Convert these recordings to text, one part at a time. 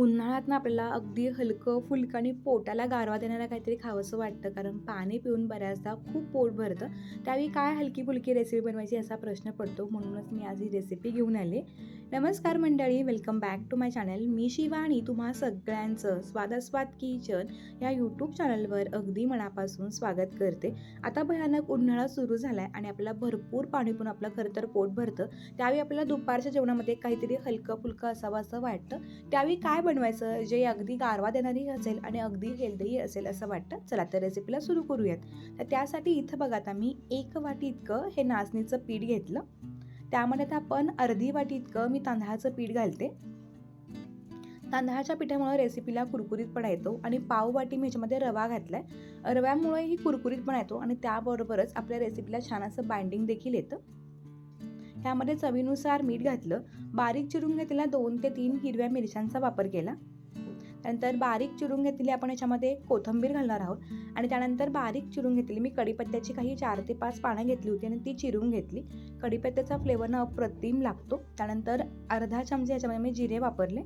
उन्हाळ्यात ना आपल्याला अगदी हलकं फुलकं आणि पोटाला गारवा देणारा काहीतरी खावंसं वाटतं. कारण पाणी पिऊन बऱ्याचदा खूप पोट भरतं. त्यावेळी काय हलकी फुलकी रेसिपी बनवायची असा प्रश्न पडतो म्हणूनच मी आज ही रेसिपी घेऊन आले. नमस्कार मंडळी welcome back to my channel मी शिवाणी तुम्हा सगळ्यांचं स्वादास्वाद किचन या यूट्यूब चॅनलवर अगदी मनापासून स्वागत करते. आता भयानक उन्हाळा सुरू झाला आहे आणि आपल्याला भरपूर पाणी पिऊन आपलं खरं तर पोट भरतं. त्यावेळी आपल्याला दुपारच्या जेवणामध्ये काहीतरी हलकं फुलकं असावं असं वाटतं. त्यावेळी काय बनवायचं जे अगदी गारवा देणारी असेल आणि अगदी हेल्दीही असेल असं वाटतं चला तर रेसिपीला सुरू करूयात. तर त्यासाठी इथं बघा आता मी एक वाटी इतकं हे नाचणीचं पीठ घेतलं. त्यामध्ये आता आपण अर्धी वाटी इतकं मी तांदळाचं पीठ घालते. तांदळाच्या पिठामुळे रेसिपीला कुरकुरीतपणा येतो आणि पाव वाटी मी ह्याच्यामध्ये रवा घातलाय. रव्यामुळे ही कुरकुरीतपणा येतो आणि त्याबरोबरच आपल्या रेसिपीला छान असं बाइंडिंग देखील येतं. त्यामध्ये चवीनुसार मीठ घातलं बारीक चिरून घेतलेल्या दोन ते तीन हिरव्या मिरच्यांचा वापर केला. त्यानंतर बारीक चिरून घेतलेली आपण याच्यामध्ये कोथंबीर घालणार आहोत आणि त्यानंतर बारीक चिरून घेतलेली मी कढीपत्त्याची काही चार ते पाच पानं घेतली होती आणि ती चिरून घेतली. कढीपत्त्याचा फ्लेवर ना अप्रतिम लागतो. त्यानंतर अर्धा चमचे याच्यामध्ये मी जिरे वापरले.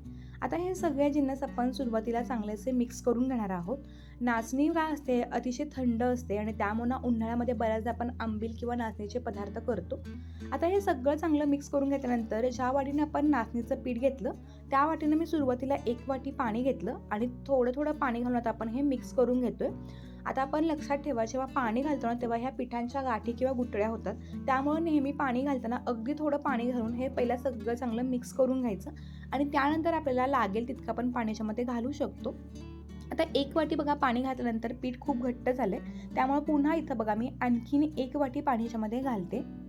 आता हे सगळे जिन्नस आपण सुरुवातीला चांगलेसे मिक्स करून घेणार आहोत. नाचणी काय असते? अतिशय थंड असते आणि त्यामुळं उन्हाळ्यामध्ये बऱ्याचदा आपण आंबील किंवा नाचणीचे पदार्थ करतो. आता हे सगळं चांगलं मिक्स करून घेतल्यानंतर ज्या वाटीने आपण नाचणीचं पीठ घेतलं त्या वाटीनं मी सुरुवातीला एक वाटी पाणी घेतलं आणि थोडं थोडं पाणी घालून आता आपण हे मिक्स करून घेतोय. आता आपण लक्षात ठेवा जेव्हा पाणी घालतो ना तेव्हा ह्या पिठांच्या गाठी किंवा गुटळ्या होतात. त्यामुळे नेहमी पाणी घालताना अगदी थोडं पाणी घालून हे पहिलं सगळं चांगलं मिक्स करून घ्यायचं. आणि त्यानंतर आपल्याला लागेल तितकं आपण पाण्याच्यामध्ये घालू शकतो. आता एक वाटी बघा पाणी घातल्यानंतर पीठ खूप घट्ट झालं त्यामुळे पुन्हा इथं बघा मी आणखीन एक वाटी पाण्याच्यामध्ये घालते.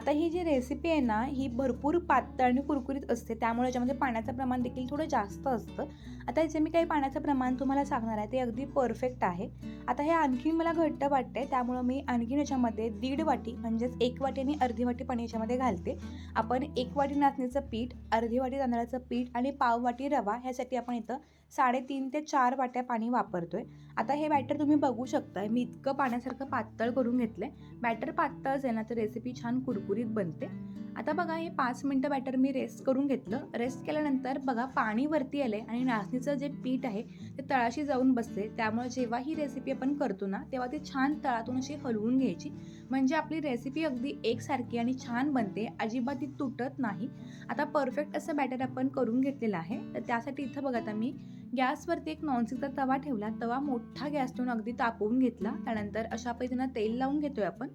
आता ही जी रेसिपी आहे ना ही भरपूर पातळ आणि कुरकुरीत असते. त्यामुळे याच्यामध्ये पाण्याचं प्रमाण देखील थोडं जास्त असतं. आता याचे मी काही पाण्याचं प्रमाण तुम्हाला सांगणार आहे ते अगदी परफेक्ट आहे. आता हे आणखीन मला घट्ट वाटते त्यामुळं मी आणखीन याच्यामध्ये दीड वाटी म्हणजेच एक वाटी आणि अर्धी वाटी पाणी याच्यामध्ये घालते. आपण एक वाटी नाचणीचं पीठ अर्धी वाटी तांदळाचं पीठ आणि पाव वाटी रवा ह्यासाठी आपण इथं साडेतीन ते चार वाट्या पाणी वापरतोय. आता हे बॅटर तुम्ही बघू शकता मी इतकं पाण्यासारखं पातळ करून घेतलंय. बॅटर पातळ आहे ना तर रेसिपी छान कुरकुरीत बनते. आता बघा हे पाच मिनटं बॅटर मी रेस्ट करून घेतलं. रेस्ट केल्यानंतर बघा पाणी वरती आले आणि नाचणीचं जे पीठ आहे ते तळाशी जाऊन बसते त्यामुळे जेव्हा ही रेसिपी आपण करतो ना तेव्हा ती छान तळातून अशी हलवून घ्यायची. म्हणजे आपली रेसिपी अगदी एकसारखी आणि छान बनते. अजिबात ती तुटत नाही. आता परफेक्ट असं बॅटर आपण करून घेतलेलं आहे. तर त्यासाठी इथं बघा आता मी गॅसवरती एक नॉनस्टिकचा तवा ठेवला. तवा मोठा गॅस ठेवून अगदी तापवून घेतला. त्यानंतर अशा पद्धतीनं तेल लावून घेतोय आपण.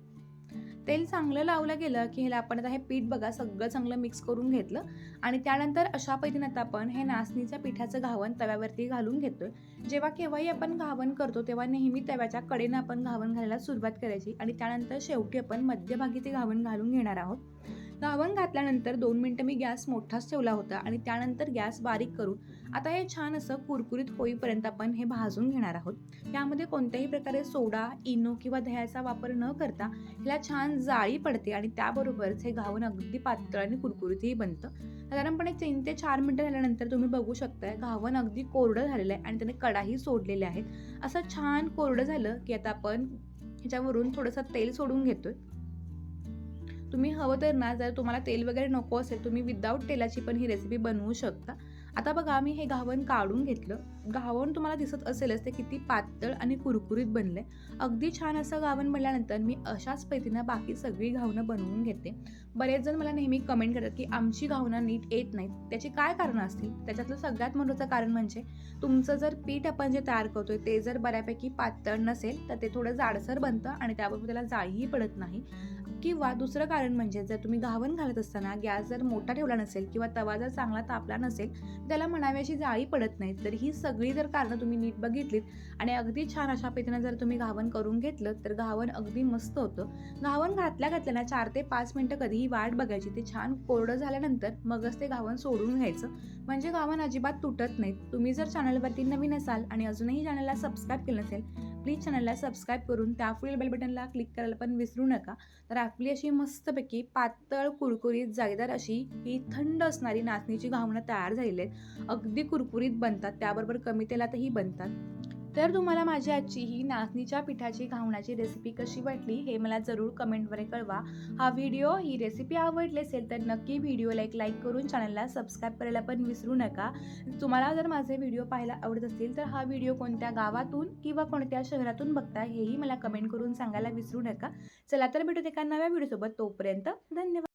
तेल चांगलं लावलं गेलं की ह्याला आपण आता हे पीठ बघा सगळं चांगलं मिक्स करून घेतलं. आणि त्यानंतर अशा पद्धतीनं आता आपण हे नाचणीच्या पिठाचं घावण तव्यावरती घालून घेतोय. जेव्हा केव्हाही आपण घावण करतो तेव्हा नेहमी तव्याच्या कडेनं आपण घावण घालायला सुरुवात करायची. आणि त्यानंतर शेवटी आपण मध्यभागी ते घावण घालून घेणार आहोत. लवंग घातल्यानंतर दोन मिनटं मी गॅस मोठाच ठेवला होता आणि त्यानंतर गॅस बारीक करून आता हे छान असं कुरकुरीत होईपर्यंत आपण हे भाजून घेणार आहोत. यामध्ये कोणत्याही प्रकारे सोडा इनो किंवा दह्याचा वापर न करता ह्याला छान जाळी पडते आणि त्याबरोबरच हे घावन अगदी पातळ आणि कुरकुरीतही बनतं. साधारणपणे तीन ते चार मिनटं झाल्यानंतर तुम्ही बघू शकताय घावन अगदी कोरडं झालेलं आहे आणि त्याने कडाही सोडलेले आहेत. असं छान कोरडं झालं की आता आपण ह्याच्यावरून थोडंसं तेल सोडून घेतोय. तुम्ही हवं तर ना जर तुम्हाला तेल वगैरे नको असेल तुम्ही विदाऊट तेलाची पण ही रेसिपी बनवू शकता. आता बघा मी हे घावण काढून घेतलं. घावण तुम्हाला दिसत असेलच ते किती पातळ आणि कुरकुरीत बनले अगदी छान असं घावण बनल्यानंतर मी अशाच पद्धतीनं बाकी सगळी घावणं बनवून घेते. बरेच जण मला नेहमी कमेंट करतात की आमची घावणं नीट येत नाहीत. त्याची काय कारणं असतील? त्याच्यातलं सगळ्यात महत्त्वाचं कारण म्हणजे तुमचं जर पीठ आपण जे तयार करतोय ते जर बऱ्यापैकी पातळ नसेल तर ते थोडं जाडसर बनतं आणि त्याबरोबर त्याला जाळीही पडत नाही. किंवा दुसरं कारण म्हणजे जर तुम्ही घावण घालत असताना गॅस जर मोठा ठेवला नसेल किंवा तवा जर चांगला तापला नसेल त्याला म्हणावी अशी जाळी पडत नाही तर ही सगळी जर कारणं तुम्ही नीट बघितलीत आणि अगदी छान अशा पद्धतीनं जर तुम्ही घावण करून घेतलं तर घावण अगदी मस्त होतं. घावण घातल्या घातल्याना चार ते पाच मिनटं कधीही वाट बघायची. ते छान कोरडं झाल्यानंतर मगच ते घावण सोडून घ्यायचं. म्हणजे घावण अजिबात तुटत नाहीत. तुम्ही जर चॅनलवरती नवीन असाल आणि अजूनही चॅनलला सबस्क्राईब केलं नसेल प्लीज चॅनलला सबस्क्राईब करून त्या पुढील बेल बटनला क्लिक करायला पण विसरू नका. तर आपली अशी मस्तपैकी पातळ कुरकुरीत जागीदार अशी ही थंड असणारी नाचणीची घावणं तयार झालेली आहेत. अगदी कुरकुरीत बनतात त्याबरोबर कमी तेलातही बनतात. तर तुम्हाला माझी आजची ही नाचणीच्या पिठाची घावणाची रेसिपी कशी वाटली हे मला जरूर कमेंटवर कळवा. हा व्हिडिओ ही रेसिपी आवडली असेल तर नक्की व्हिडिओला एक लाईक करून चॅनलला सबस्क्राईब करायला पण विसरू नका. तुम्हाला जर माझे व्हिडिओ पाहायला आवडत असतील तर हा व्हिडिओ कोणत्या गावातून किंवा कोणत्या शहरातून बघता हेही मला कमेंट करून सांगायला विसरू नका. चला तर भेटूत एका नव्या व्हिडिओसोबत तोपर्यंत धन्यवाद.